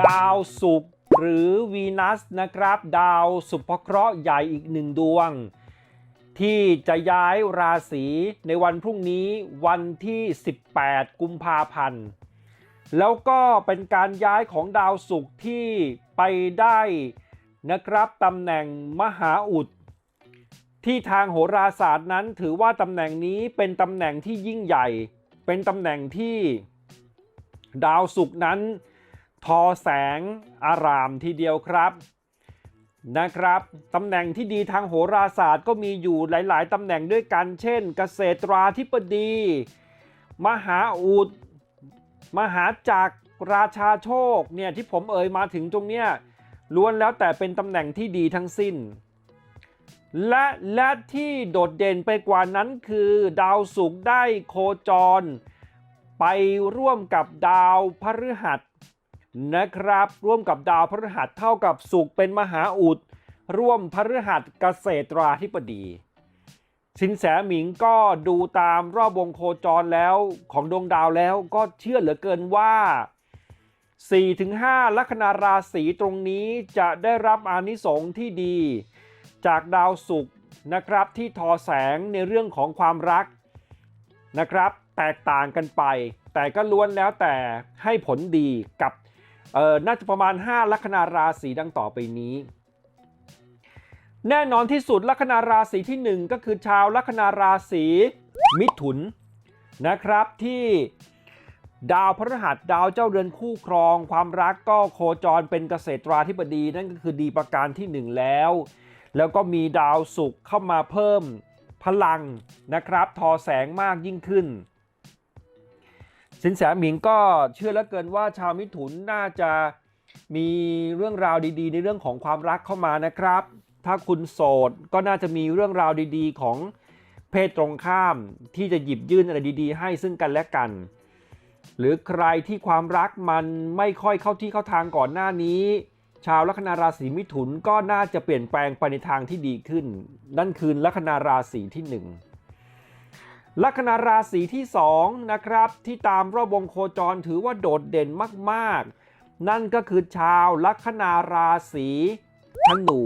ดาวศุกร์หรือวีนัสนะครับ ดาวสุภเคราะห์ใหญ่อีกหนึ่งดวง ที่จะย้ายราศีในวันพรุ่งนี้วันที่ 18 กุมภาพันธ์ แล้วก็เป็นการย้ายของดาวศุกร์ที่ไปได้นะครับตำแหน่งมหาอุด ที่ทางโหราศาสตร์นั้นถือว่าตำแหน่งนี้เป็นตำแหน่งที่ยิ่งใหญ่ เป็นตำแหน่งที่ดาวศุกร์นั้น ทอแสงอารามทีเดียวครับนะครับตำแหน่งที่ดีทางโหราศาสตร์ก็มีอยู่หลาย ๆตำแหน่งด้วยกัน เช่น เกษตราธิบดี มหาอุด มหาจักรราชาโชคเนี่ยที่ผมเอ่ยมาถึงตรงเนี้ยล้วนแล้วแต่เป็นตำแหน่งที่ดีทั้งสิ้น และและที่โดดเด่นไปกว่านั้นคือดาวศุกร์ได้โคจร ไปร่วมกับดาวพฤหัส นะครับ ร่วมกับดาวพฤหัสเท่ากับศุกเป็นมหาอุด ร่วมพฤหัสเกษตราธิบดี สินแสหมิงก็ดูตามรอบวงโคจรแล้วของดวงดาวแล้วก็เชื่อเหลือเกินว่า 4-5 ลัคนาราศีตรงนี้จะได้รับอานิสงส์ที่ดี จากดาวศุกร์นะครับที่ทอแสงในเรื่องของความรักนะครับ แตกต่างกันไป แต่ก็ล้วนแล้วแต่ให้ผลดีกับ เออน่าจะประมาณ 5 ลัคนาราศีดังต่อไปนี้ แน่นอนที่สุดลัคนาราศีที่ 1 ก็คือชาวลัคนาราศีมิถุนนะครับที่ดาวพฤหัสดาวเจ้าเรือนคู่ครอง ความรักก็โคจรเป็นเกษตราธิบดีนั่นก็คือดีประการที่ 1 แล้ว แล้วก็มีดาวศุกร์เข้ามาเพิ่มพลังนะครับ ทอแสงมากยิ่งขึ้น สินแสหมิงก็เชื่อเหลือเกินว่าชาวมิถุนน่าจะมีเรื่องราวดีๆ ในเรื่องของความรักเข้ามานะครับ ถ้าคุณโสดก็น่าจะมีเรื่องราวดีๆ ของเพศตรงข้ามที่จะหยิบยื่นอะไรดีๆ ให้ซึ่งกันและกัน หรือใครที่ความรักมันไม่ค่อยเข้าที่เข้าทางก่อนหน้านี้ ชาวลัคนาราศีมิถุนก็น่าจะเปลี่ยนแปลงไปในทางที่ดีขึ้น นั่นคือลัคนาราศีที่หนึ่ง ลัคนาราศีที่2นะครับที่ตามรอบวงโคจรถือว่าโดดเด่นมากๆ นั่นก็คือชาวลัคนาราศีธนู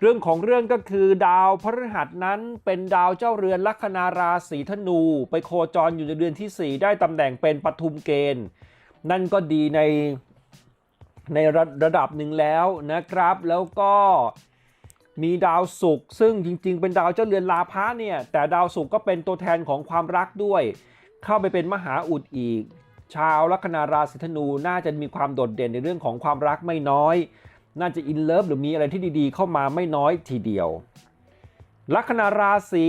เรื่องของเรื่องก็คือดาวพฤหัสนั้นเป็นดาวเจ้าเรือนลัคนาราศีธนู ไปโคจรอยู่ในเดือนที่ 4 ได้ตำแหน่งเป็นปทุมเกณฑ์ นั่นก็ดีในในระระดับหนึ่งแล้วนะครับ แล้วก็ มีดาวศุกร์ซึ่งจริง ๆ เป็นดาวเจ้าเรือนลาภะเนี่ย แต่ดาวศุกร์ก็เป็นตัวแทนของความรักด้วย เข้าไปเป็นมหาอุดอีก ชาวลัคนาราศีธนูน่าจะมีความโดดเด่นในเรื่องของความรักไม่น้อย น่าจะอินเลิฟหรือมีอะไรที่ดีๆ เข้ามาไม่น้อยทีเดียว ลัคนาราศี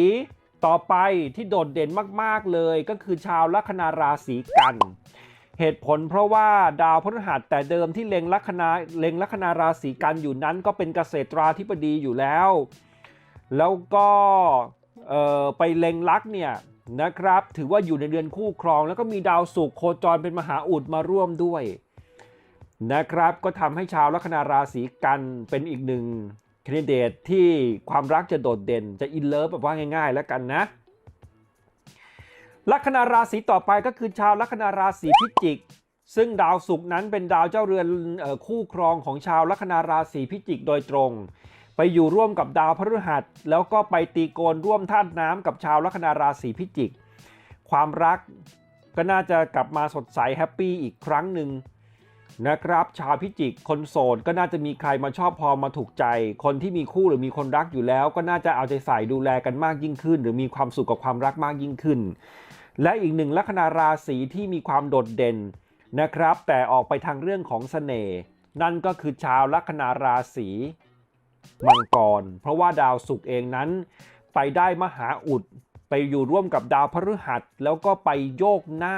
ต่อไปที่โดดเด่นมากๆเลยก็คือชาวลัคนาราศีกัน เหตุผลเพราะว่าดาวพฤหัสแต่เดิมที่เล็งลัคนาเล็งลัคนาราศีกันอยู่นั้นก็เป็นเกษตราธิบดีอยู่แล้ว แล้วก็ไปเล็งลักษณ์เนี่ยนะครับถือว่าอยู่ในเดือนคู่ครอง แล้วก็มีดาวศุกร์โคจรเป็นมหาอุดมาร่วมด้วยนะครับก็ทำให้ชาวลัคนาราศีกันเป็นอีกหนึ่งคนดิเดตที่ความรักจะโดดเด่นจะอินเลิฟแบบว่าง่าย ๆ แล้วกันนะ ลัคนาราศีต่อไปก็คือชาวลัคนาราศีพิจิก ซึ่งดาวศุกร์นั้นเป็นดาวเจ้าเรือนออคู่ครองของชาวลัคนาราศีพิจิกโดยตรง ไปอยู่ร่วมกับดาวพฤหัส แล้วก็ไปตีโกนร่วมธาตุน้ำกับชาวลัคนาราศีพิจิก ความรักก็น่าจะกลับมาสดใสแฮปปี้อีกครั้งหนึ่งนะครับ ชาวพิจิกคนโสดก็น่าจะมีใครมาชอบพอมาถูกใจ คนที่มีคู่หรือมีคนรักอยู่แล้ว ก็น่าจะเอาใจใส่ดูแลกันมากยิ่งขึ้น หรือมีความสุขกับความรักมากยิ่งขึ้น และอีกหนึ่งลัคนาราศีที่มีความโดดเด่นนะครับ แต่ออกไปทางเรื่องของเสน่ห์นั่นก็คือชาวลัคนาราศีมังกร เพราะว่าดาวศุกร์เองนั้น ไปได้มหาอุดไปอยู่ร่วมกับดาวพฤหัส แล้วก็ไปโยกหน้า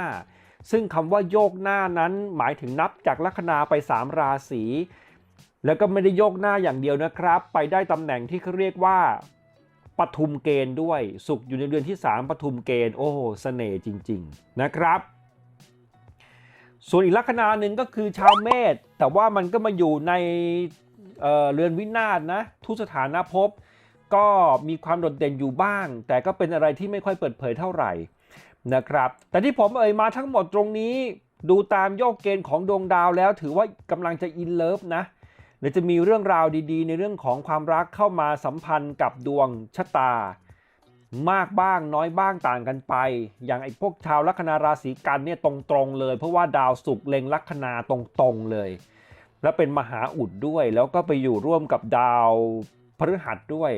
ซึ่งคำว่าโยกหน้านั้นหมายถึงนับจากลัคนาไป 3 ราศีแล้วก็ไม่ได้โยกหน้าอย่างเดียวนะครับ ไปได้ตำแหน่งที่เขาเรียกว่า ปทุมเกณฑ์ด้วย สุขอยู่ในเดือนที่ 3 ปทุมเกณฑ์ โอ้โหเสน่ห์จริง ๆ นะครับ ส่วนอีกลัคนาหนึ่งก็คือชาวเมษแต่ว่ามันก็มาอยู่ในเเรือนวินาศนะทุสถานะภพก็มีความโดดเด่นอยู่บ้าง แต่ก็เป็นอะไรที่ไม่ค่อยเปิดเผยเท่าไหร่นะครับ แต่ที่ผมเอ่ยมาทั้งหมดตรงนี้ ดูตามโยกเกณฑ์ของดวงดาวแล้วถือว่ากำลังจะอินเลิฟนะเดี๋ยจะมีเรื่องราวดีๆ ในเรื่องของความรักเข้ามาสัมพันธ์กับดวงชะตา มากบ้างน้อยบ้างต่างกันไป อย่างไอ้พวกชาวลัคนาราศีกันเนี่ยตรงๆเลย เพราะว่าดาวศุกร์เล็งลัคนาตรงๆเลย แล้วเป็นมหาอุดด้วย แล้วก็ไปอยู่ร่วมกับดาวพฤหัสด้วย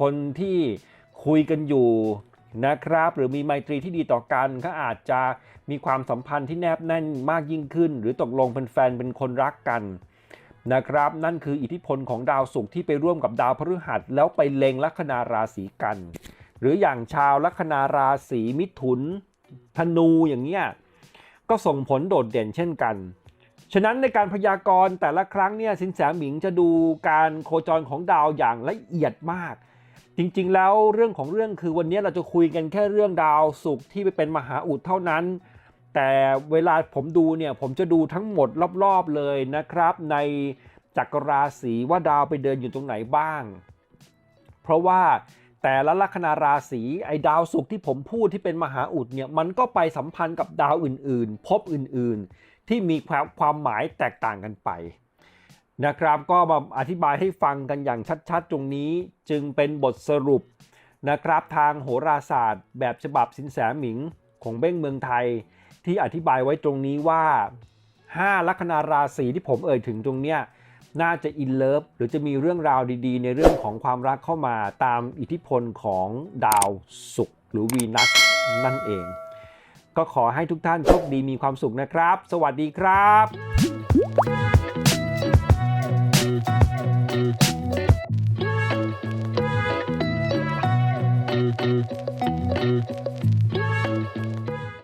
คนที่คุยกันอยู่นะครับ หรือมีไมตรีที่ดีต่อกันก็อาจจะมีความสัมพันธ์ที่แนบแน่นมากยิ่งขึ้น หรือตกลงเป็นแฟนเป็นคนรักกัน นะครับ นั่นคืออิทธิพลของดาวศุกร์ที่ไปร่วมกับดาวพฤหัส แล้วไปเล็งลัคนาราศีกัน หรืออย่างชาวลัคนาราศีมิถุน ธนูอย่างเงี้ยก็ส่งผลโดดเด่นเช่นกัน ฉะนั้นในการพยากรณ์แต่ละครั้งเนี่ยสินแสหมิงจะดูการโคจรของดาวอย่างละเอียดมาก จริงๆ แล้วเรื่องของเรื่องคือวันนี้เราจะคุยกันแค่เรื่องดาวศุกร์ที่ไปเป็นมหาอุดเท่านั้น แต่เวลาผมดูเนี่ยผมจะดูทั้งหมดรอบๆเลยนะครับ ในจักรราศีว่าดาวไปเดินอยู่ตรงไหนบ้าง เพราะว่าแต่ละลัคนาราศีไอ้ดาวศุกร์ที่ผมพูดที่เป็นมหาอุดเนี่ยมันก็ไปสัมพันธ์กับดาวอื่นๆ พบอื่นๆ ที่มีความความหมายแตกต่างกันไปนะครับ ก็มาอธิบายให้ฟังกันอย่างชัดๆ ตรงนี้จึงเป็นบทสรุปนะครับทางโหราศาสตร์ แบบฉบับสินแสหมิงของเบ้งเมืองไทย ที่อธิบายไว้ตรงนี้ว่า 5 ลัคนาราศีที่ผมเอ่ยถึงตรงเนี้ยน่าจะอินเลิฟหรือจะมีเรื่องราวดีๆ ในเรื่องของความรักเข้ามาตามอิทธิพลของดาวศุกร์หรือวีนัสนั่นเอง ก็ขอให้ทุกท่านโชคดีมีความสุขนะครับ สวัสดีครับ